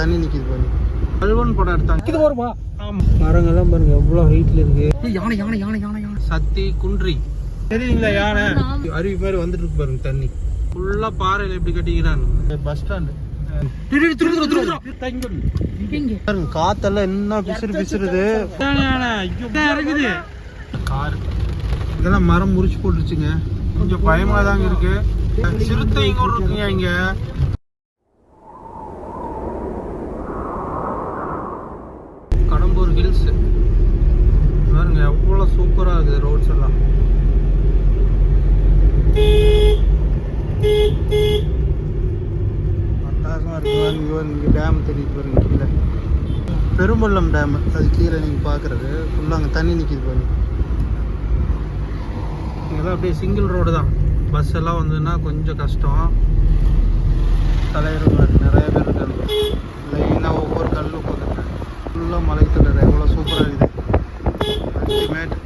தண்ணி நிக்குது பாருங்க கல்வன் படம் எடுத்தாங்க. இது வருமா ஆமா. மரங்கள்லாம் பாருங்க எவ்வளவு ஹைட்ல இருக்கு. யானை யானை யானை யானை யானை. சத்தி குன்றி. தெரியுங்களா யானை? அருவி மாதிரி வந்துட்டு இருக்கு பாருங்க தண்ணி. ஃபுல்லா பாறையில எப்படி கட்டிக்கிறாங்க. பஸ் ஸ்டாண்டு பாருங்க காத்தெல்லாம் என்ன பிசுறு பிசுறுது. கார். இதெல்லாம் மரம் முறிச்சு போட்டுருச்சுங்க. கொஞ்சம் பயமா தாங்க இருக்கு. சிறுத்தை இங்க ஒரு இருக்குங்க இங்க கடம்பூர் ஹில்ஸ் பாருங்க எவ்வளவு சூப்பரா இருக்குது ரோட்ஸ் எல்லாம் அட்டகாசமா இங்கே பாருங்க இங்க டேம் தெரியுது பாருங்க கீழே. பெரும்பள்ளம் டேம் அது கீழே நீங்கள் பார்க்குறது ஃபுல்லாக அங்கே தண்ணி நிற்கிது பாருங்க. இங்கெல்லாம் அப்படியே சிங்கிள் ரோடு தான். பஸ் எல்லாம் வந்ததுன்னா கொஞ்சம் கஷ்டம். தலைவர் நிறைய பேர் இருக்காங்க. லைனாக ஒவ்வொரு கல் உட்காந்துருக்காங்க. ஃபுல்லாக மலை தொடர் எவ்வளோ சூப்பராக இருக்குது. அல்டிமேட்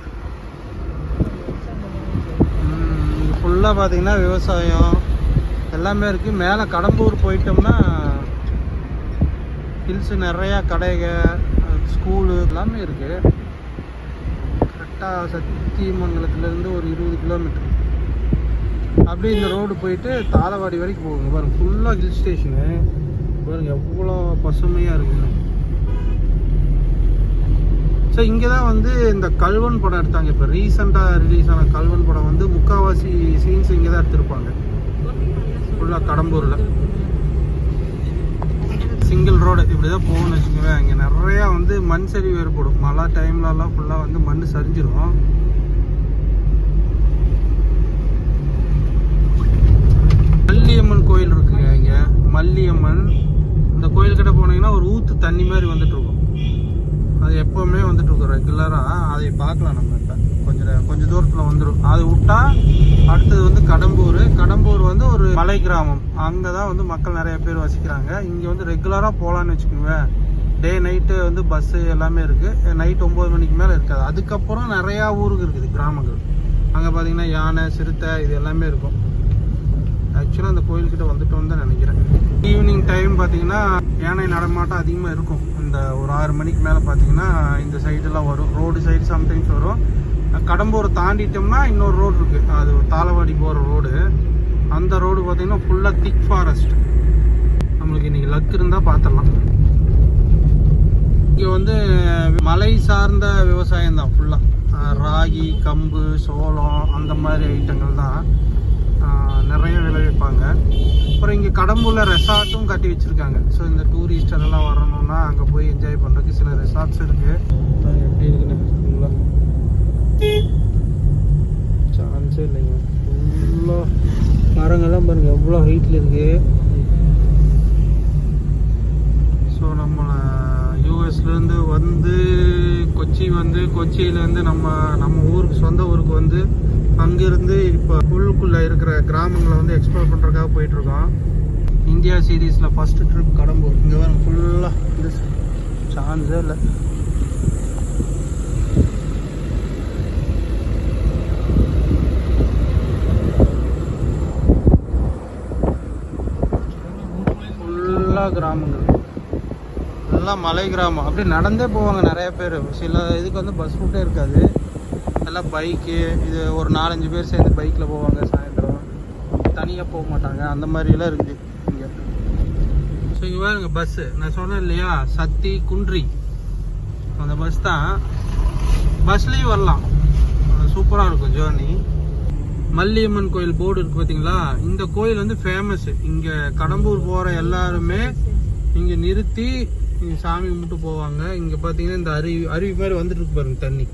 ஃபுல்லாக பார்த்தீங்கன்னா விவசாயம். எல்லாமே இருக்குது மேலே கடம்பூர் போயிட்டோம்னா ஹில்ஸு நிறையா கடைக ஸ்கூலு எல்லாமே இருக்குது கரெக்டாக சத்தியமங்கலத்துலேருந்து ஒரு இருபது கிலோமீட்டர் அப்படியே இந்த ரோடு போயிட்டு தாளவாடி வரைக்கும் போகுங்க. பாருங்க ஃபுல்லாக ஹில் ஸ்டேஷனு பாருங்க எவ்வளோ பசுமையாக இருக்குங்க. ஸோ இங்கே தான் வந்து இந்த கல்வன் படம் எடுத்தாங்க. இப்போ ரீசெண்டாக ரிலீஸ் ஆன கல்வன் படம் வந்து முக்காவாசி சீன்ஸ் இங்கே தான் எடுத்திருப்பாங்க. ஃபுல்லாக கடம்பூரில். சிங்கிள் ரோடு இப்படி தான் போகணும்னு வச்சுக்கோங்க இங்கே நிறையா வந்து மண் சரிவு ஏற்படும். மழை டைம்லலாம் ஃபுல்லாக வந்து மண் சரிஞ்சிடும் மல்லியம்மன் கோயில் இருக்குங்க இங்கே. மல்லியம்மன். இந்த கோயில்கிட்ட போனீங்கன்னா ஒரு ஊத்து தண்ணி மாதிரி வந்துட்டுருக்கும். அது எப்போவுமே வந்துட்டுருக்கோம் ரெகுலராக அதை பார்க்கலாம் நம்ம இப்போ. கொஞ்சம் கொஞ்சம் தூரத்தில் வந்துடும் அது விட்டா அடுத்தது வந்து கடம்பூர். கடம்பூர் வந்து ஒரு மலை கிராமம். அங்கே தான் வந்து மக்கள் நிறைய பேர் வசிக்கிறாங்க. இங்கே வந்து ரெகுலராக போகலான்னு வச்சுக்கோங்க டே நைட்டு வந்து பஸ்ஸு எல்லாமே இருக்குது நைட் ஒம்பது மணிக்கு மேலே இருக்காது. அதுக்கப்புறம் நிறையா ஊருக்கு இருக்குது கிராமங்கள். அங்கே பார்த்தீங்கன்னா யானை சிறுத்தை இது எல்லாமே இருக்கும். ஆக்சுவலாக அந்த கோயில்கிட்ட வந்துட்டோம்னு தான் நினைக்கிறேன். ஈவினிங் டைம் பார்த்தீங்கன்னா யானை நடமாட்டம் அதிகமாக இருக்கும். இந்த ஒரு ஆறு மணிக்கு மேலே பார்த்தீங்கன்னா இந்த சைடெல்லாம் வரும். ரோடு சைடு சம்டைம்ஸ் வரும். கடம்பூரை தாண்டிட்டோம்னா இன்னொரு ரோடு இருக்குது அது தாளவாடி போகிற ரோடு அந்த ரோடு பார்த்தீங்கன்னா ஃபுல்லாக திக் ஃபாரஸ்ட் நம்மளுக்கு இன்னைக்கு லக் இருந்தால் பார்த்துடலாம் இங்கே வந்து மலை சார்ந்த விவசாயம் தான் ஃபுல்லாக ராகி கம்பு சோளம் அந்த மாதிரி ஐட்டங்கள் தான். நிறைய விளைவிப்பாங்க அப்புறம் இங்கே கடம்பூரில் ரெசார்ட்டும் கட்டி வச்சுருக்காங்க. ஸோ இந்த டூரிஸ்டரெல்லாம் வரணும்னா அங்கே போய் என்ஜாய் பண்ணுறதுக்கு சில ரெசார்ட்ஸ் இருக்குது எப்படி இருக்குன்னு ஃபுல்லாக சான்ஸே இல்லைங்க. ஃபுல்லாக மரங்கள்லாம் பாருங்கள் எவ்வளோ ஹைட்டில் இருக்குது ஸோ நம்ம யூஎஸ்லேருந்து வந்து கொச்சி வந்து கொச்சியிலேருந்து நம்ம நம்ம ஊருக்கு சொந்த ஊருக்கு வந்து அங்கேருந்து இப்போ உள்ளுக்குள்ளே இருக்கிற கிராமங்களை வந்து எக்ஸ்ப்ளோர் பண்ணுறதுக்காக போயிட்டுருக்கோம். இந்தியா சீரீஸில் ஃபஸ்ட்டு ட்ரிப் கடம்பூர். இங்கே வரும் ஃபுல்லாக சான்ஸே இல்லை ஃபுல்லாக கிராமங்கள். எல்லாம் மலை கிராமம். அப்படி நடந்தே போவாங்க நிறைய பேர். சில இதுக்கு வந்து பஸ் ரூட்டே இருக்காது. எல்லாம் பைக்கு இது ஒரு நாலஞ்சு பேர் சேர்ந்து பைக்கில் போவாங்க சாயந்தரம். தனியாக போக மாட்டாங்க. அந்த மாதிரிலாம் இருக்குது இங்கே. ஸோ இங்கே பாருங்க பஸ்ஸு நான் சொன்னேன் இல்லையா? சத்தி குன்றி. அந்த பஸ் தான். பஸ்லேயும் வரலாம். சூப்பராக இருக்கும் ஜேர்னி மல்லியம்மன் கோயில் போர்டு இருக்கு பார்த்தீங்களா இந்த கோயில் வந்து ஃபேமஸ் இங்கே கடம்பூர் போகிற எல்லாருமே இங்கே நிறுத்தி இங்கே சாமி கும்பிட்டு போவாங்க. இங்கே பார்த்தீங்கன்னா இந்த அருவி அருவி மாதிரி வந்துட்டு இருக்கு பாருங்க தண்ணி.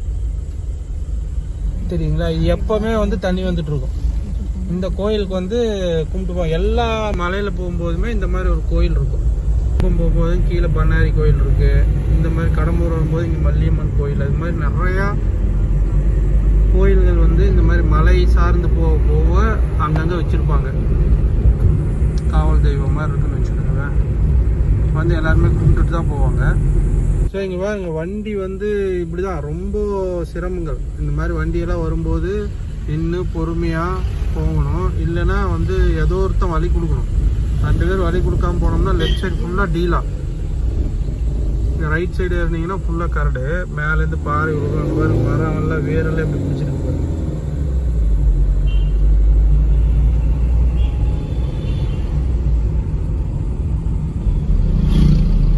தெரியுங்களா? எப்பவுமே வந்து தண்ணி வந்துட்டு இருக்கும். இந்த கோயிலுக்கு வந்து கும்பிட்டு போவோம் எல்லா மலையில் போகும்போதுமே இந்த மாதிரி ஒரு கோயில் இருக்கும். கும்பம் போகும்போது கீழே பண்ணாரி கோயில் இருக்கு. இந்த மாதிரி கடம்பூர் வரும்போது இங்கே மல்லியம்மன் கோயில். அது மாதிரி நிறையா கோயில்கள் வந்து இந்த மாதிரி மலை சார்ந்து போக போக அங்கங்கே வச்சுருப்பாங்க. காவல் தெய்வம் மாதிரி இருக்குன்னு வச்சுக்கோங்களேன். வந்து எல்லாருமே கும்பிட்டுட்டு தான் போவாங்க. ஸோ இங்கே பாருங்க வண்டி வந்து இப்படி தான் ரொம்ப சிரமங்கள். இந்த மாதிரி வண்டியெல்லாம் வரும்போது நின்று பொறுமையாக போகணும். இல்லைன்னா வந்து ஏதோ ஒருத்தன் வழி கொடுக்கணும். ரெண்டு பேர் வழி கொடுக்காம போனோம்னா லெஃப்ட் சைடு ஃபுல்லாக டீலாக ரைட் சைடு இருந்தீங்கன்னா ஃபுல்லாக கரடு மேலேருந்து பாறை விழுகும் பாருங்க மரம் எல்லாம் வேரெல்லாம் எப்படி பிடிச்சிருக்கு பாருங்க.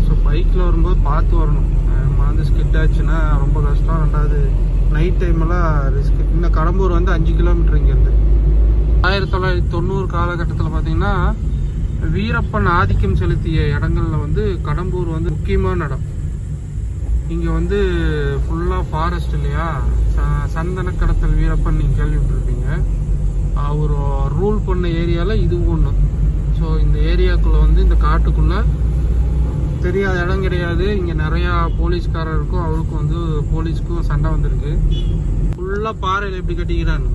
ஸோ பைக்கில் வரும்போது பார்த்து வரணும். நம்ம வந்து ஸ்கிட் ஆச்சுன்னா ரொம்ப கஷ்டம். ரெண்டாவது நைட் டைமெல்லாம் ரிஸ்க் இன்னும் கடம்பூர் வந்து அஞ்சு கிலோமீட்டர் இங்கேருந்து. ஆயிரத்தி தொள்ளாயிரத்தி தொண்ணூறு காலகட்டத்தில் பார்த்தீங்கன்னா வீரப்பன் ஆதிக்கம் செலுத்திய இடங்கள்ல வந்து கடம்பூர் வந்து முக்கியமான இடம். இங்கே வந்து ஃபுல்லாக ஃபாரஸ்ட் இல்லையா? ச- சந்தன கடத்தல் வீரப்பன் நீங்கள் கேள்விப்பட்டிருப்பீங்க. அவர் ரூல் பண்ண ஏரியாவில் இது ஒன்று ஸோ இந்த ஏரியாக்குள்ளே வந்து இந்த காட்டுக்குள்ளே தெரியாத இடம் கிடையாது. இங்கே நிறையா போலீஸ்காரருக்கும் அவருக்கும் வந்து போலீஸ்க்கும் சண்டை வந்திருக்கு. ஃபுல்லாக பாறையில் எப்படி கட்டிக்கிறாங்க?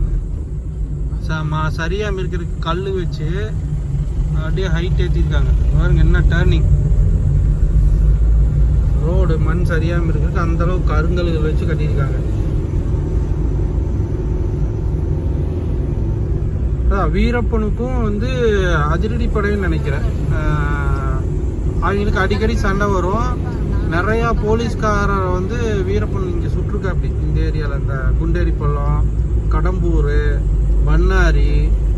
ச ம சரியாக இருக்கிற கல் வச்சு அப்படியே ஹைட் ஏற்றிருக்காங்க பாருங்க என்ன டேர்னிங் ரோடு மண் சரியாமல் இருக்கிறதுக்கு அந்த அளவுக்கு கருங்கல்கள் வச்சு கட்டியிருக்காங்க. அதான் வீரப்பனுக்கும் வந்து அதிரடி படைன்னு நினைக்கிறேன் அவங்களுக்கு அடிக்கடி சண்டை வரும். நிறையா போலீஸ்காரரை வந்து வீரப்பன் இங்கே சுற்றுக்காப்படி இந்த ஏரியாவில் இந்த குண்டேரி பள்ளம் கடம்பூர் பண்ணாரி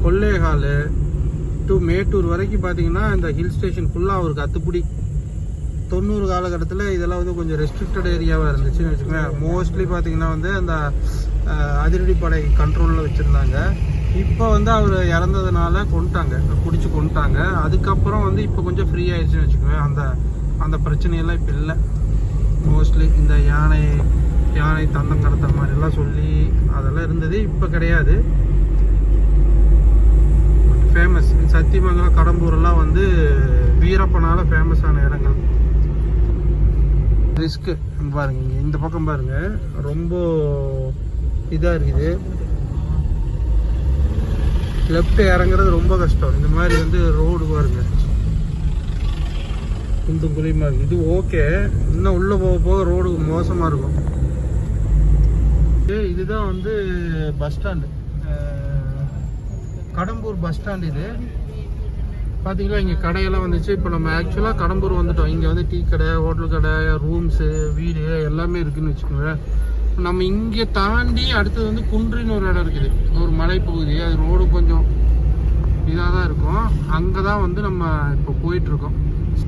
கொள்ளேகால் டு மேட்டூர் வரைக்கும் பார்த்தீங்கன்னா இந்த ஹில் ஸ்டேஷன் ஃபுல்லாக அவருக்கு அத்துப்பிடி தொண்ணூறு காலகட்டத்தில் இதெல்லாம் வந்து கொஞ்சம் ரெஸ்ட்ரிக்டட் ஏரியாவாக இருந்துச்சுன்னு வச்சுக்கோங்க. மோஸ்ட்லி பார்த்தீங்கன்னா வந்து அந்த அதிரடிப்படை அதிரடி படை கண்ட்ரோலில் வச்சுருந்தாங்க. இப்போ வந்து அவர் இறந்ததுனால கொண்டுட்டாங்க பிடிச்சி கொண்டுட்டாங்க அதுக்கப்புறம் வந்து இப்போ கொஞ்சம் ஃப்ரீ ஆயிடுச்சுன்னு வச்சுக்கோங்க. அந்த அந்த பிரச்சனையெல்லாம் இப்போ இல்லை. மோஸ்ட்லி இந்த யானை யானை தந்தம் கடத்தல் மாதிரிலாம் சொல்லி அதெல்லாம் இருந்தது. இப்போ கிடையாது. ஃபேமஸ் சத்தியமங்கலம் கடம்பூர்லாம் வந்து வீரப்பனால ஃபேமஸான இடங்கள். ரிஸ்க்கு. பாருங்க இங்கே இந்த பக்கம் பாருங்க. ரொம்ப இதாக இருக்குது. லெஃப்ட் இறங்குறது ரொம்ப கஷ்டம். இந்த மாதிரி வந்து ரோடு பாருங்க. குந்தும் குழியுமா இருக்குது இது ஓகே இன்னும் உள்ளே போக போக ரோடு மோசமாக இருக்கும். இதுதான் வந்து bus stand Kadambur bus stand இது. பார்த்தீங்களா இங்கே கடையெல்லாம் வந்துச்சு. இப்போ நம்ம ஆக்சுவலாக கடம்பூர் வந்துட்டோம். இங்கே வந்து டீ கடை ஹோட்டல் கடை ரூம்ஸு வீடு எல்லாமே இருக்குன்னு வச்சுக்கோங்களேன். நம்ம இங்கே தாண்டி அடுத்தது வந்து குன்றின்னு ஒரு இடம் இருக்குது. ஒரு மலைப்பகுதி. அது ரோடு கொஞ்சம் இதாக தான் இருக்கும். அங்கே தான் வந்து நம்ம இப்போ போயிட்டுருக்கோம்.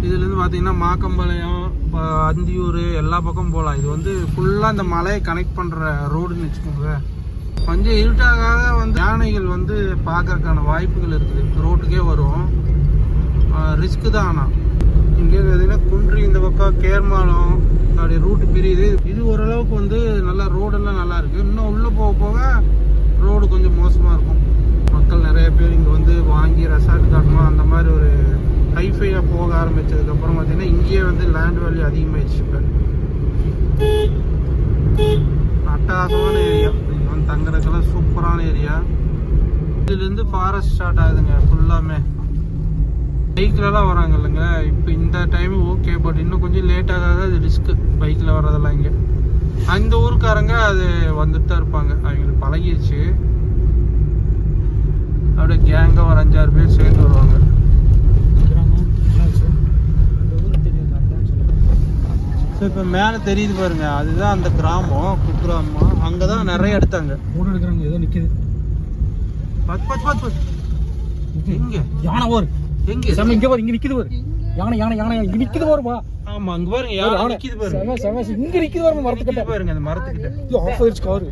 இதுலேருந்து பார்த்தீங்கன்னா மாக்கம்பாளையம் இப்போ அந்தியூர் எல்லா பக்கம் போகலாம். இது வந்து ஃபுல்லாக இந்த மலையை கனெக்ட் பண்ணுற ரோடுன்னு வச்சுக்கோங்க கொஞ்சம் இருட்டாக வந்து யானைகள் வந்து பார்க்கறதுக்கான வாய்ப்புகள் இருக்குது. ரோட்டுக்கே வரும். ரிஸ்க்கு தான் ஆனால் இங்கே பார்த்தீங்கன்னா குன்றி இந்த பக்கம் கேர்மாலம் அப்படி ரூட்டு பிரியுது. இது ஓரளவுக்கு வந்து நல்லா ரோடெல்லாம் நல்லாயிருக்கு இன்னும் உள்ளே போக போக ரோடு கொஞ்சம் மோசமாக இருக்கும். மக்கள் நிறைய பேர் இங்கே வந்து வாங்கி ரெசார்ட் காட்டணும். அந்த மாதிரி ஒரு ஹைஃபையாக போக ஆரம்பித்ததுக்கப்புறம் பார்த்தீங்கன்னா இங்கேயே வந்து லேண்ட் வேல்யூ அதிகமாகிடுச்சு இப்போ. அட்டகாசமான ஏரியா இங்கே வந்து தங்குறதுக்கெல்லாம் சூப்பரான ஏரியா இதுலேருந்து ஃபாரஸ்ட் ஸ்டார்ட் ஆகுதுங்க ஃபுல்லாமே பைக்கிலலாம் வராங்க இல்லைங்க இப்போ இந்த டைம் ஓகே பட் இன்னும் கொஞ்சம் லேட் ஆகாத அது ரிஸ்க்கு பைக்கில் வர்றதெல்லாம் இங்கே. அந்த ஊருக்காரங்க அது வந்துட்டு தான் இருப்பாங்க. அவங்களுக்கு பழகிடுச்சு அப்படியே கேங்காக ஒரு அஞ்சாறு பேர் சேர்ந்து வருவாங்க. ஸோ இப்போ மேலே தெரியுது பாருங்க. அதுதான் அந்த கிராமம் குக்கிராமம். அங்கே தான் நிறைய எடுத்தாங்க. மூணு எடுக்கிறாங்க ஏதோ நிக்குது. பத்து பத்து பத்து பத்து எங்க? யானை ஒரு எங்க சாமி இங்க பாரு இங்க நிக்குது பாரு. யானை யானை யானை இங்க நிக்குது பாருப்பா ஆமா அங்க பாருங்க யாரும் நிக்குது பாருங்க செம செம இங்க நிக்குது பாருங்க மரத்துக்கிட்ட. பாருங்க அந்த மரத்துக்கிட்ட. இது ஆஃப் ஆயிடுச்சு காரு.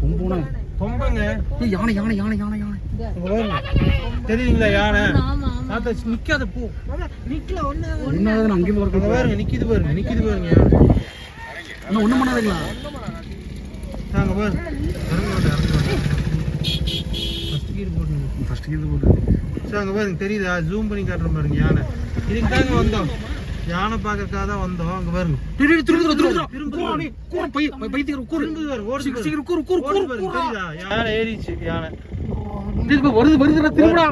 கும்புனா. கொம்பங்க. யானை யானை யானை யானை யானை. இங்க பாருங்க. தெரியுதுங்களா யானை? தாத்தா நிக்காத போ. நிக்கல ஒண்ணு அங்கேயும் அங்க போறது பாருங்க நிக்குது பாருங்க நிக்குது பாருங்க யானை. ஒண்ணும் பண்ணாதுங்களா? நாங்க பாருங்க. ஃபர்ஸ்ட் கீர் போட்டு ஃபர்ஸ்ட் இது போட்டு அங்க பாருங்க தெரியுதா? ஜூம் பண்ணி காட்டுறேன் பாருங்க யானை. இதுக்கு தாங்க வந்தோம். யானை பார்க்கறதுக்காக தான் வந்தோம். அங்க பாருங்க. திரும்பி திரும்பி திரும்பி திரும்பி பை பைத்தியர் கூறு. ஓடுது சீக்கிரம் கூறு கூறு கூறு பாருங்க, தெரியுதா? யானை. ஏறிச்சு யானை. திரும்பி வருது வருதுடா திரும்புடா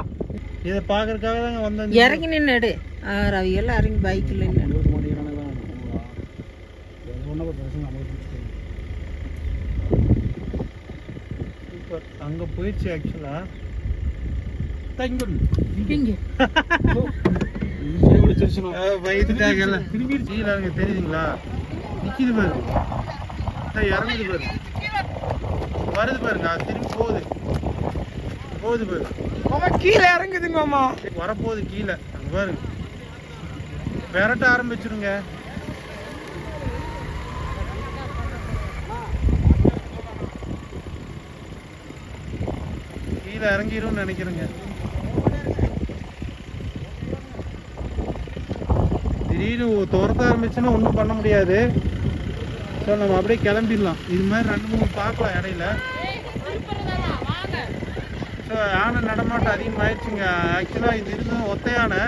இதை பார்க்கறதுக்காக தாங்க வந்தோம் இறங்கி நின்னுடு. ரவி எல்லாம் இறங்கி பைக்கில் நின்று சூப்பர் அங்க போயிடுச்சு ஆக்சுவலா இங்க இரு. இங்க இங்க எவ்வளவு தெரிச்சுனா? வயிற்றுட்டாங்க எல்லாம் திரும்பி கீழே அங்கே தெரியுதுங்களா நிற்கிது அதான் இறங்குது பாருங்க வருது பாருங்க திரும்பி போகுது போகுது பாருங்க கீழே இறங்குதுங்க மாமா வரப்போகுது கீழே அங்க பாருங்க விரட்ட ஆரம்பிச்சிருங்க கீழே இறங்கிரும்னு நினைக்கிறேங்க திடீர்னு துரத்த ஆரம்பிச்சுன்னா ஒன்றும் பண்ண முடியாது. ஸோ நம்ம அப்படியே கிளம்பிடலாம். இது மாதிரி ரெண்டு மூணு பார்க்கலாம் இடையில. ஸோ யானை நடமாட்டம் அதிகமாகிடுச்சுங்க ஆக்சுவலாக இது இருந்தது ஒத்த யானை.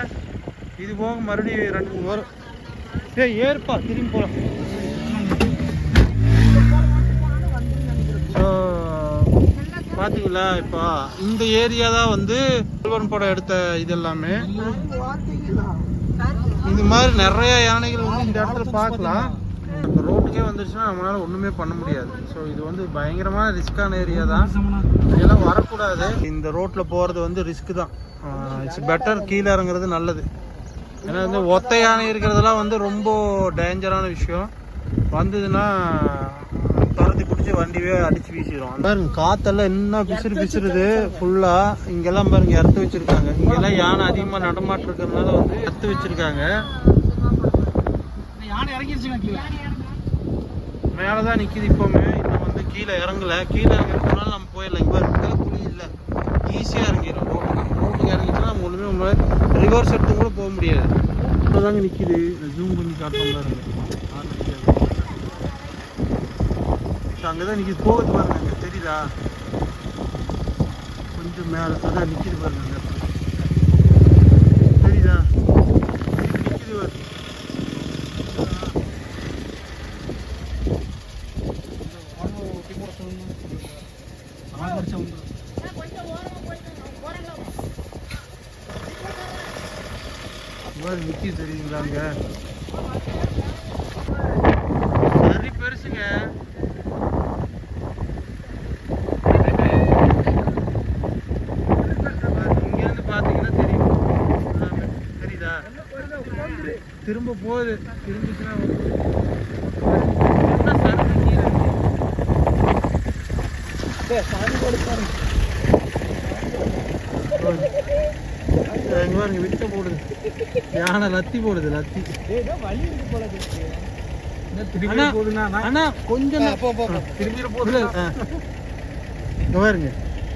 இது போக மறுபடியும் ரெண்டு மூணு வரும். ஏய் ஏற்பா திரும்பி போகலாம் ஸோ பார்த்தீங்களா இப்போ இந்த ஏரியா தான் வந்து செல்வன் படம் எடுத்த இது எல்லாமே. இது மாதிரி நிறைய யானைகள் வந்து இந்த இடத்துல பார்க்கலாம். இப்போ ரோட்டுக்கே வந்துருச்சுன்னா நம்மளால ஒன்றுமே பண்ண முடியாது. ஸோ இது வந்து பயங்கரமான ரிஸ்க்கான ஏரியா தான். இதெல்லாம் வரக்கூடாது. இந்த ரோட்டில் போகிறது வந்து ரிஸ்க் தான். இட்ஸ் பெட்டர் கீழே இறங்குறது நல்லது. ஏன்னா வந்து ஒத்த யானை இருக்கிறதெல்லாம் வந்து ரொம்ப டேஞ்சரான விஷயம். வந்ததுன்னா பிடிச்சி வண்டியே அடிச்சு வீசிடும் பாருங்க காத்தெல்லாம் என்ன பிசுறு பிசுறுது ஃபுல்லா இங்கெல்லாம் பாருங்க இறத்து வச்சிருக்காங்க. இங்கெல்லாம் யானை அதிகமாக நடமாட்டம் இருக்கிறதுனால வந்து இறத்து வச்சிருக்காங்க. யானை இறங்கிருச்சுங்க கீழே மேலே தான் நிற்கிது இப்போவுமே. இன்னும் வந்து கீழே இறங்கல. கீழே இறங்குறதுனால நம்ம போயிடலாம். இங்கே இருக்கிற புளி இல்லை. ஈஸியாக இறங்கிடும் ரோட்டுக்கு இறங்கிச்சுன்னா நம்ம ஒன்றுமே ரிவர்ஸ் எடுத்து கூட போக முடியாது. இப்போதாங்க நிற்கிது ஜூம் பண்ணி காட்டுறோம் பாருங்க. அங்கே தான் நிற்கிது போகுது பாருங்க அங்கே. தெரியுதா? கொஞ்சம் மேலே அதான் நிற்கிது பாருங்க அந்த தெரியுதா? நிற்கிது பாருங்க. மாதிரி தெரியுங்களா அங்க சரி பெருசுங்க இங்க இருந்து பாத்தீங்கன்னா தெரியும் எல்லாமே. தெரியுதா திரும்ப போகுது. இங்க பாருங்க விட்ட போடுது. யானை லத்தி போடுது லத்தி. அண்ணா, அண்ணா? கொஞ்சம் திரும்பிட போகுது பாருங்க.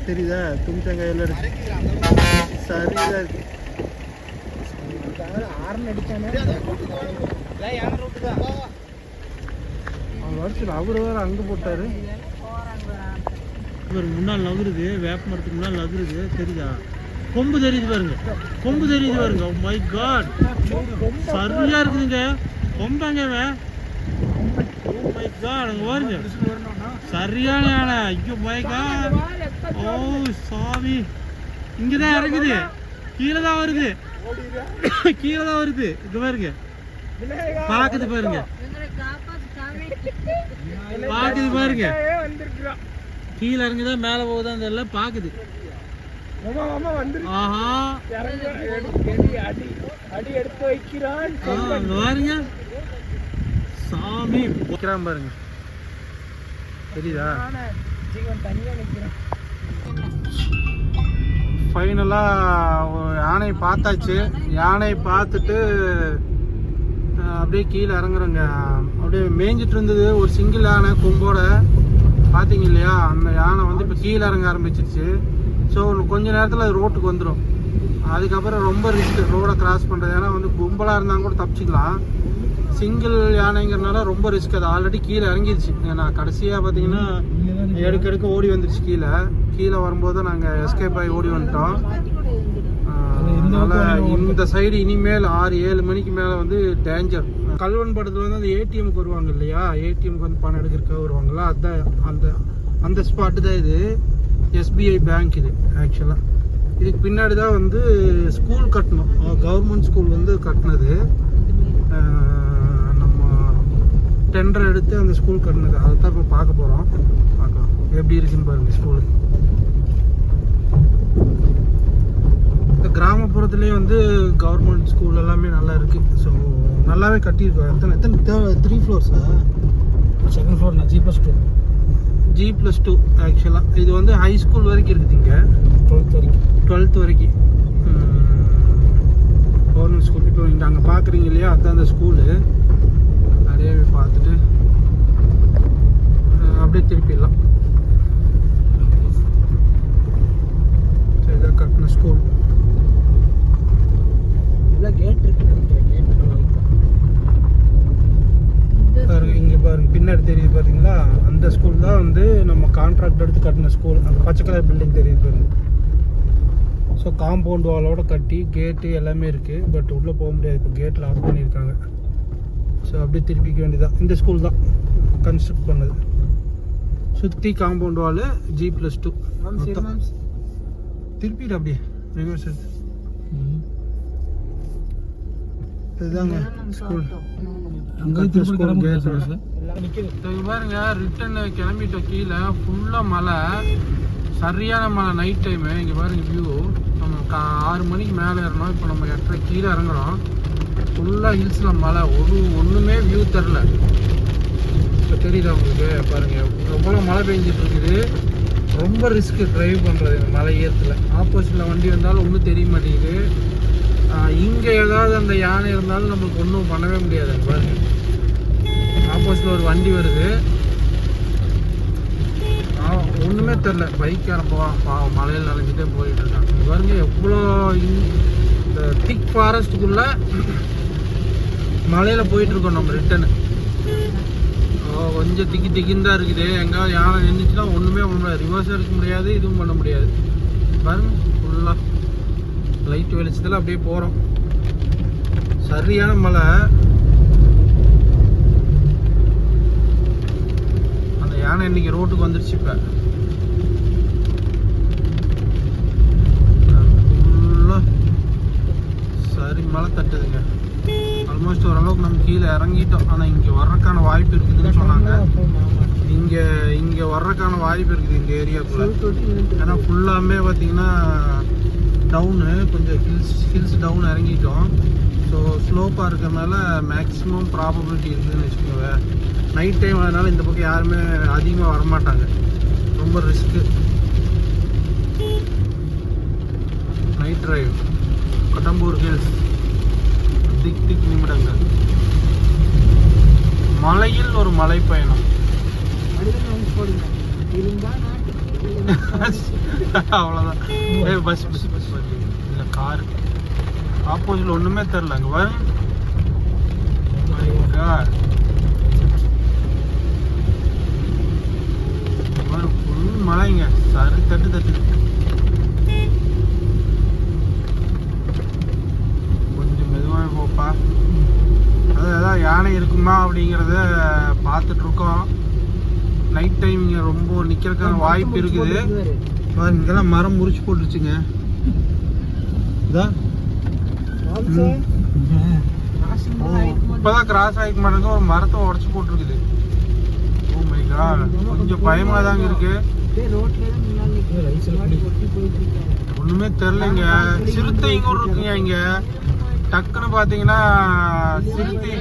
தெரியுதா? தேங்காய் எல்லாம் இருக்கு. சரியா இருக்கு அவங்க வருஷம் அவரு வேற அங்க போட்டாரு. இவர் முன்னால் நகருது வேப்ப மரத்துக்கு முன்னால் நகருது தெரியுதா? கொம்பு தெரியுது பாருங்க கொம்பு தெரியுது பாருங்க. மை காட் சரியா இருக்குதுங்க. கொம்பாங்க மை காட் அங்க பாருங்க. சரியான யானை ஐயோ மை காட் ஓ சாமி. இங்கதான் இறங்குது. கீழே தான் வருது. கீழே தான் வருது. இங்க பாருங்க. பாக்குது பாருங்க. பாக்குது பாருங்க. கீழே இறங்குதா மேல போகுதான் தெரியல பாக்குது. ஆஹா. ஆ, வைக்கிறான் பாருங்க. சாமி. வைக்கிறான் பாருங்க. தெரியுதா? ஃபைனலாக யானை பார்த்தாச்சு. யானை பார்த்துட்டு அப்படியே கீழே இறங்குறோங்க. அப்படியே மேய்ஞ்சிட்டு இருந்தது ஒரு சிங்கிள் யானை கொம்போட. பார்த்தீங்க இல்லையா? அந்த யானை வந்து இப்போ கீழே இறங்க ஆரம்பிச்சிருச்சு. ஸோ கொஞ்ச நேரத்தில் அது ரோட்டுக்கு வந்துடும் அதுக்கப்புறம் ரொம்ப ரிஸ்க் ரோடை கிராஸ் பண்ணுறது ஏன்னா வந்து கும்பலாக இருந்தால் கூட தப்பிச்சிக்கலாம். சிங்கிள் யானைங்கிறனால ரொம்ப ரிஸ்க் அது ஆல்ரெடி கீழே இறங்கிடுச்சு ஏன்னா கடைசியாக பார்த்தீங்கன்னா எடுக்க எடுக்க ஓடி வந்துருச்சு கீழே. கீழே வரும்போது நாங்கள் எஸ்கேப் ஆகி ஓடி வந்துட்டோம். அதனால இந்த சைடு இனிமேல் ஆறு ஏழு மணிக்கு மேலே வந்து டேஞ்சர் கல்வன் படத்தில் வந்து அந்த ஏடிஎம்க்கு வருவாங்க இல்லையா? ஏடிஎம்க்கு வந்து பணம் எடுக்கிறதுக்காக வருவாங்களா அதுதான் அந்த அந்த ஸ்பாட்டு தான் இது. எஸ்பிஐ பேங்க் இது ஆக்சுவலாக இதுக்கு பின்னாடி தான் வந்து ஸ்கூல் கட்டணும். கவர்மெண்ட் ஸ்கூல் வந்து கட்டினது. நம்ம டெண்டர் எடுத்து அந்த ஸ்கூல் கட்டினது. அதை தான் இப்போ பார்க்க போகிறோம் பார்க்கலாம் எப்படி இருக்குன்னு பாருங்க ஸ்கூலு கிராமப்புறத்துலேயே வந்து கவர்மெண்ட் ஸ்கூல் எல்லாமே நல்லா இருக்கு. ஸோ நல்லாவே கட்டியிருக்கோம் எத்தனை எத்தனை த்ரீ ஃப்ளோர்ஸா செகண்ட் ஃப்ளோர் நான் G plus two G plus two ஆக்சுவலாக இது வந்து ஹை ஸ்கூல் வரைக்கும் இருக்குது இங்கே. டுவெல்த் வரைக்கும். டுவெல்த் வரைக்கும். கவர்மெண்ட் ஸ்கூல் இப்போ இங்கே அங்கே பார்க்குறீங்க இல்லையா? அதுதான் அந்த ஸ்கூலு அப்படியே பார்த்துட்டு அப்படியே திருப்பிடலாம். சரி இதான் கட்டின ஸ்கூல் இல்லை கேட் இருக்குன்னு நினைக்கிறேன் கேட் பாருங்க இங்கே பாருங்க பின்னாடி தெரியுது பார்த்தீங்களா அந்த ஸ்கூல் தான் வந்து நம்ம கான்ட்ராக்ட் எடுத்து கட்டின ஸ்கூல் அந்த பச்சை கலர் பில்டிங் தெரியுது பாருங்க. ஸோ காம்பவுண்ட் வாலோட கட்டி கேட்டு எல்லாமே இருக்குது பட் உள்ளே போக முடியாது. இப்போ கேட் லாக் பண்ணியிருக்காங்க. ஸோ அப்படியே திருப்பிக்க வேண்டியதான் இந்த ஸ்கூல் தான் கன்ஸ்ட்ரக்ட் பண்ணது. சுற்றி compound wall G plus two திருப்பிடு அப்படியே. ரிவர்ஸ் எடுத்து இதுதாங்க ஸ்கூல் அங்கே ஸ்கூல் பாருங்க ரிட்டன் கிளம்பிட்டோம் கீழே ஃபுல்லாக மழை. சரியான மழை நைட் டைமு இங்கே பாருங்க வியூ நம்ம கா ஆறு மணிக்கு மேலே ஏறணும். இப்போ நம்ம எட்டரை கீழே இறங்குறோம். ஃபுல்லாக ஹில்ஸில் மழை. ஒரு ஒன்றுமே வியூ தெரில இப்போ தெரியுதா உங்களுக்கு? பாருங்க. எவ்வளோ மழை பெஞ்சிட்டு இருக்குது. ரொம்ப ரிஸ்க்கு ட்ரைவ் பண்ணுறது இந்த மலை ஏறத்தில் ஆப்போசிட்டில் வண்டி வந்தாலும் ஒன்றும் தெரிய மாட்டேங்குது. இங்கே ஏதாவது அந்த யானை இருந்தாலும் நம்மளுக்கு ஒன்றும் பண்ணவே முடியாது அங்க பாருங்க. ஒரு வண்டி வருது. ஒன்றுமே தெரில பைக்காரன் போவான் பாவம் மலையில் நனைஞ்சிட்டே போயிட்டு இருக்கான். பாருங்க எவ்வளோ இந்த திக் ஃபாரஸ்ட்டுக்குள்ளே மலையில் போயிட்டுருக்கோம் நம்ம ரிட்டனு கொஞ்சம் திக்கி திக்கின்னு தான் இருக்குது. எங்கேயாவது யானை நின்றுச்சுன்னா ஒன்றுமே பண்ண முடியாது. ரிவர்ஸ் எடுக்க முடியாது இதுவும் பண்ண முடியாது. பாருங்க ஃபுல்லாக லைட் வெளிச்சத்தில் அப்படியே போகிறோம் சரியான மழை. அந்த யானை இன்னைக்கு ரோட்டுக்கு வந்துருச்சு இப்போ ஃபுல்லாக சரி மழை தட்டுதுங்க ஆல்மோஸ்ட் ஓரளவுக்கு இறங்கிட்டோம் ஆனால் இங்கே வர்றதுக்கான வாய்ப்பு இருக்குதுன்னு சொன்னாங்க. இங்கே இங்கே வர்றதுக்கான வாய்ப்பு இருக்குது இந்த ஏரியாக்குள்ளே ஏன்னா ஃபுல்லாமே பார்த்தீங்கன்னா டவுனு கொஞ்சம் ஹில்ஸ் ஹில்ஸ் டவுன் இறங்கிட்டோம். ஸோ ஸ்லோப்பாக இருக்கிறனால மேக்ஸிமம் ப்ராபபிலிட்டி இருக்குதுன்னு வச்சுக்கோங்க. நைட் டைம் அதனால் இந்த பக்கம் யாருமே அதிகமாக வரமாட்டாங்க. ரொம்ப risk night drive Kadambur hills திக் திக் நிமிடங்கள். மலையில் ஒரு மலை பயணம் அவ்வளோதான் ஏய் பஸ் பஸ் பஸ் பஸ் இல்லை காரு ஆப்போசிட்ல ஒன்றுமே தெரில அங்கே பாரு. My God. இங்க மழைங்க சரி தட்டு தட்டு. மெதுவாக போப்பா. அது ஏதாவது யானை இருக்குமா அப்படிங்கிறத பார்த்துட்டு இருக்கோம். நைட் டைம் இங்கே ரொம்ப நிற்கிறதுக்கான வாய்ப்பு இருக்குது. இங்கெல்லாம் மரம் முறிச்சு போட்டுருச்சுங்க. இதான் இப்பதான் கிராஸ் ஆகிக்க மாட்டேங்க ஒரு மரத்தை உடச்சு போட்டுருக்குது. ஓ மை காட் கொஞ்சம் பயமா தாங்க இருக்கு. ஒண்ணுமே தெரிலங்க சிறுத்தை இங்க ஒரு இருக்குங்க இங்க? டக்குன்னு பாத்தீங்கன்னா சிறுத்தை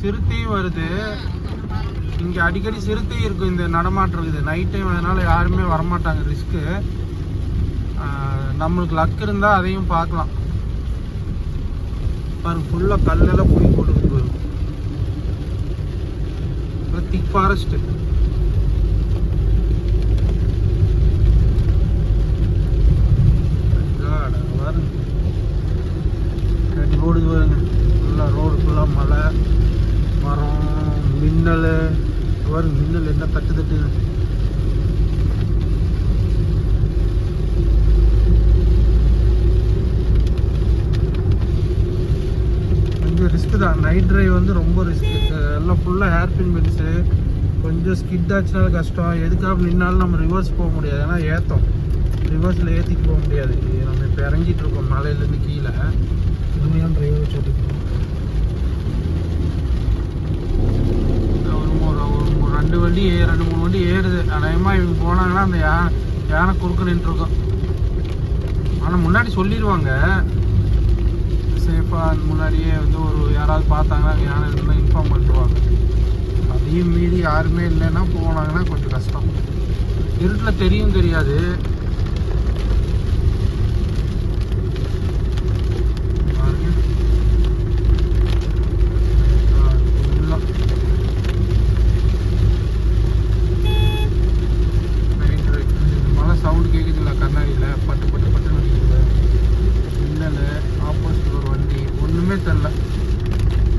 சிறுத்தையும் வருது. இங்க அடிக்கடி சிறுத்தை இருக்கும் இந்த நடமாட்டம் இருக்குது நைட் டைம் அதனால யாருமே வரமாட்டாங்க ரிஸ்க்கு நம்மளுக்கு லக் இருந்தா அதையும் பார்க்கலாம். பாருங்க ஃபுல்லா கல்லெல்லாம் போய் போட்டு திக் ஃபாரஸ்ட் ரோடு ஃபுல்லாக ரோடு ஃபுல்லாக மலை மரம் மின்னல். பாருங்க மின்னல் என்ன தட்டு தட்டு. கொஞ்சம் ரிஸ்க் தான். நைட் டிரைவ் வந்து ரொம்ப ரிஸ்க் எல்லாம் ஃபுல்லாக ஹேர் பின் பென்ஸு கொஞ்சம் ஸ்கிட் ஆச்சுனாலும் கஷ்டம். எதுக்காக நின்னாலும் நம்ம ரிவர்ஸ் போக முடியாது. ஏன்னா ஏற்றோம் ரிவர்ஸில் ஏற்றிட்டு போக முடியாது. நம்ம இப்போ இறங்கிட்டு இருக்கோம் மலையிலேருந்து கீழே. பொறுமையான டிரைவர் வச்சு ஓட்டிக்கணும் ரெண்டு வண்டி ரெண்டு மூணு வண்டி ஏறுது. அநேகமாக இவங்க போனாங்கன்னா அந்த யா யானை குறுக்க நின்றுருக்கோம். ஆனால் முன்னாடி சொல்லிடுவாங்க. சேஃபாக முன்னாடியே வந்து ஒரு யாராவது பார்த்தாங்கன்னா அந்த யானை இருந்தால் இன்ஃபார்ம் பண்ணிடுவாங்க. அதையும் மீறி யாருமே இல்லைன்னா போனாங்கன்னா கொஞ்சம் கஷ்டம். இருட்டில் தெரியும் தெரியாது பாருங்க. ஆ, full ஆ. Night ride. மழை சவுண்ட் கேட்குதுல்ல கண்ணாடியில் பட்டு பட்டு பட்டு நிற்குது மின்னல் ஆப்போசிட் ஒரு வண்டி ஒன்றுமே தெரில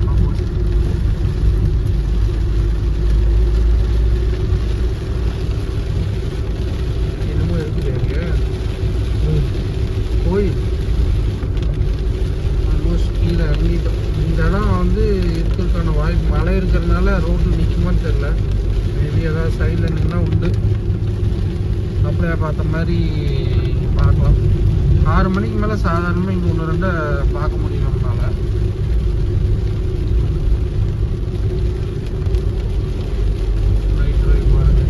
ஆப்போசிட் என்னமோ இருக்குது இங்கே கோயில் ஆல்மோஸ்ட் கீழே இறங்கிட்டோம் இந்த இடம் வந்து இருக்கிறதுக்கான வாய்ப்பு மழை இருக்கிறதுனால ரோட்டில் நிற்குமான்னு தெரில மேபி ஏதாவது சைடில் நின்னா உண்டு அப்படியே பார்த்த மாதிரி பார்க்கலாம். ஆறு மணிக்கு மேலே சாதாரணமாக இங்கே ஒன்று ரெண்டை பார்க்க முடியும் நம்மளால் நைட் ட்ரைவ் பாருங்க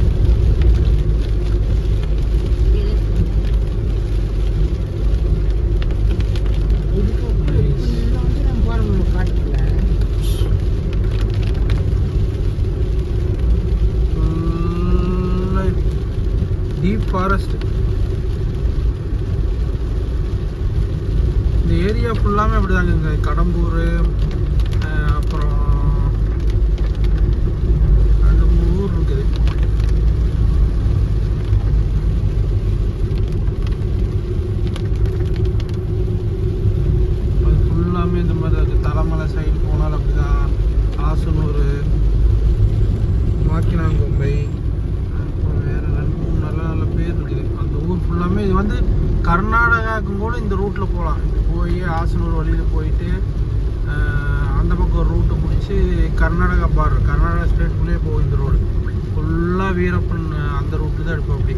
இதுக்கு உள்ள வந்து நம்ம போகிறோம் காட்டுல டீப் ஃபாரஸ்ட் இந்த ஏரியா ஃபுல்லாமே அப்படிதாங்க இங்கே கடம்பூர் அஹ், அப்புறம் ரெண்டு மூணு ஊர் இருக்குது அது ஃபுல்லாமே இந்த மாதிரி இருக்குது தலைமலை சைடு போனாலும் அப்படிதான் ஆசனூர் மாக்கினாங்கொம்பை அப்புறம் வேற ரெண்டு மூணு நல்ல நல்ல பேர் இருக்குது அந்த ஊர் ஃபுல்லாமே இது வந்து கர்நாடகாவுக்கும் கூட இந்த ரூட்டில் போகலாம் இது போய் ஆசனூர் வழியில் போயிட்டு ஆஹ், அந்த பக்கம் ஒரு ரூட்டை பிடிச்சி கர்நாடகா பார்டர் கர்நாடகா ஸ்டேட்டுக்குள்ளேயே போகும் இந்த ரோடு ஃபுல்லாக வீரப்பன் அந்த ரூட்டு தான் எடுப்போம் அப்படி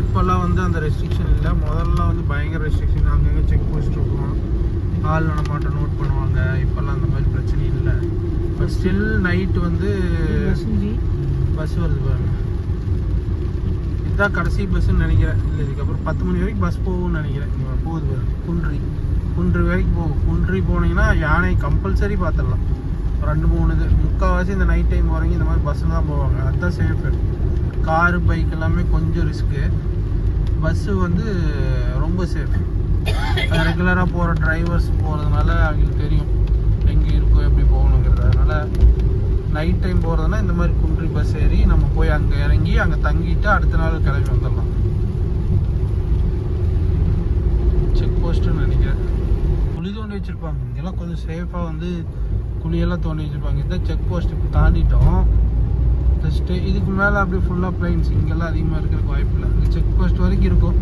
இப்போல்லாம் வந்து அந்த ரெஸ்ட்ரிக்ஷன் இல்லை முதல்ல வந்து பயங்கர ரெஸ்ட்ரிக்ஷன் அங்கங்கே செக் போஸ்ட் இருக்கும் ஆள் நடமாட்டம் நோட் பண்ணுவாங்க இப்போல்லாம் அந்த மாதிரி பிரச்சனை இல்லை பட் நைட் வந்து பஸ் வருது பாருங்க. இதுதான் கடைசி பஸ்ஸுன்னு நினைக்கிறேன். இல்லை இதுக்கப்புறம் பத்து மணி வரைக்கும் பஸ் போகும்னு நினைக்கிறேன். போகுது பாருங்க. குன்றி. குன்றி வரைக்கும் போகும். குன்றி போனீங்கன்னா யானை கம்பல்சரி பார்த்துடலாம். ரெண்டு மூணு இது. முக்கால்வாசி இந்த நைட் டைம் வரைக்கும் இந்த மாதிரி பஸ்ஸில் தான் போவாங்க. அதுதான் சேஃபு காரு பைக் எல்லாமே கொஞ்சம் ரிஸ்க்கு பஸ்ஸு வந்து ரொம்ப சேஃப் ரெகுலராக போகிற டிரைவர்ஸ் போகிறதுனால அவங்களுக்கு தெரியும். எங்கே இருக்கும் எப்படி போகணுங்கிறது. அதனால் நைட் டைம் போகிறதுனா இந்த மாதிரி குன்றி பஸ் ஏறி நம்ம போய் அங்கே இறங்கி அங்கே தங்கிட்டு அடுத்த நாள் கிளம்பி வந்துடலாம். செக் போஸ்ட்டுன்னு நினைக்கிறேன். குழி தோண்டி வச்சுருப்பாங்க. இங்கெல்லாம் கொஞ்சம் சேஃபாக வந்து குழியெல்லாம் தோண்டி வச்சுருப்பாங்க. இதான் செக் போஸ்ட் இப்போ தாண்டிட்டோம். ஜஸ்ட்டு இதுக்கு மேலே அப்படி ஃபுல்லாக பிளைன்ஸ் இங்கெல்லாம் அதிகமாக இருக்கிறதுக்கு வாய்ப்பு இல்லை. இந்த செக் போஸ்ட் வரைக்கும் இருக்கும்.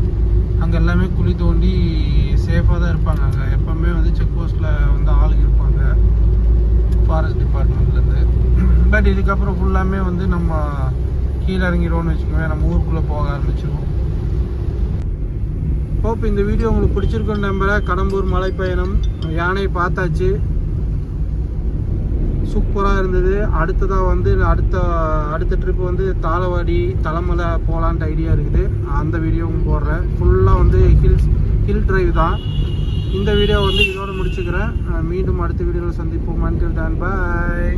அங்கே எல்லாமே குழி தோண்டி சேஃபாக தான் இருப்பாங்க. அங்கே எப்போவுமே வந்து செக் போஸ்ட்டில் வந்து ஆளுங்க இருப்பாங்க. ஃபாரஸ்ட் டிபார்ட்மெண்ட்லேருந்து பட் இதுக்கப்புறம் ஃபுல்லாமே வந்து நம்ம கீழே இறங்கிடுவோம்னு வச்சுக்கோங்க நம்ம ஊருக்குள்ளே போக ஆரம்பிச்சிருவோம். ஹோப் இந்த வீடியோ உங்களுக்கு பிடிச்சிருக்குன்னு நம்புகிறேன் கடம்பூர் மலைப்பயணம் யானை பார்த்தாச்சு. சூப்பராக இருந்தது. அடுத்ததாக வந்து அடுத்த அடுத்த ட்ரிப் வந்து தாளவாடி தலைமலை போகலான்ட்டு ஐடியா இருக்குது. அந்த வீடியோவும் போடுறேன். ஃபுல்லாக வந்து ஹில்ஸ் ஹில் டிரைவ் தான். இந்த வீடியோ வந்து இதோட முடிச்சுக்கிறேன். மீண்டும் அடுத்த வீடியோவில் சந்திப்போம். அன்டில் தான் பாய்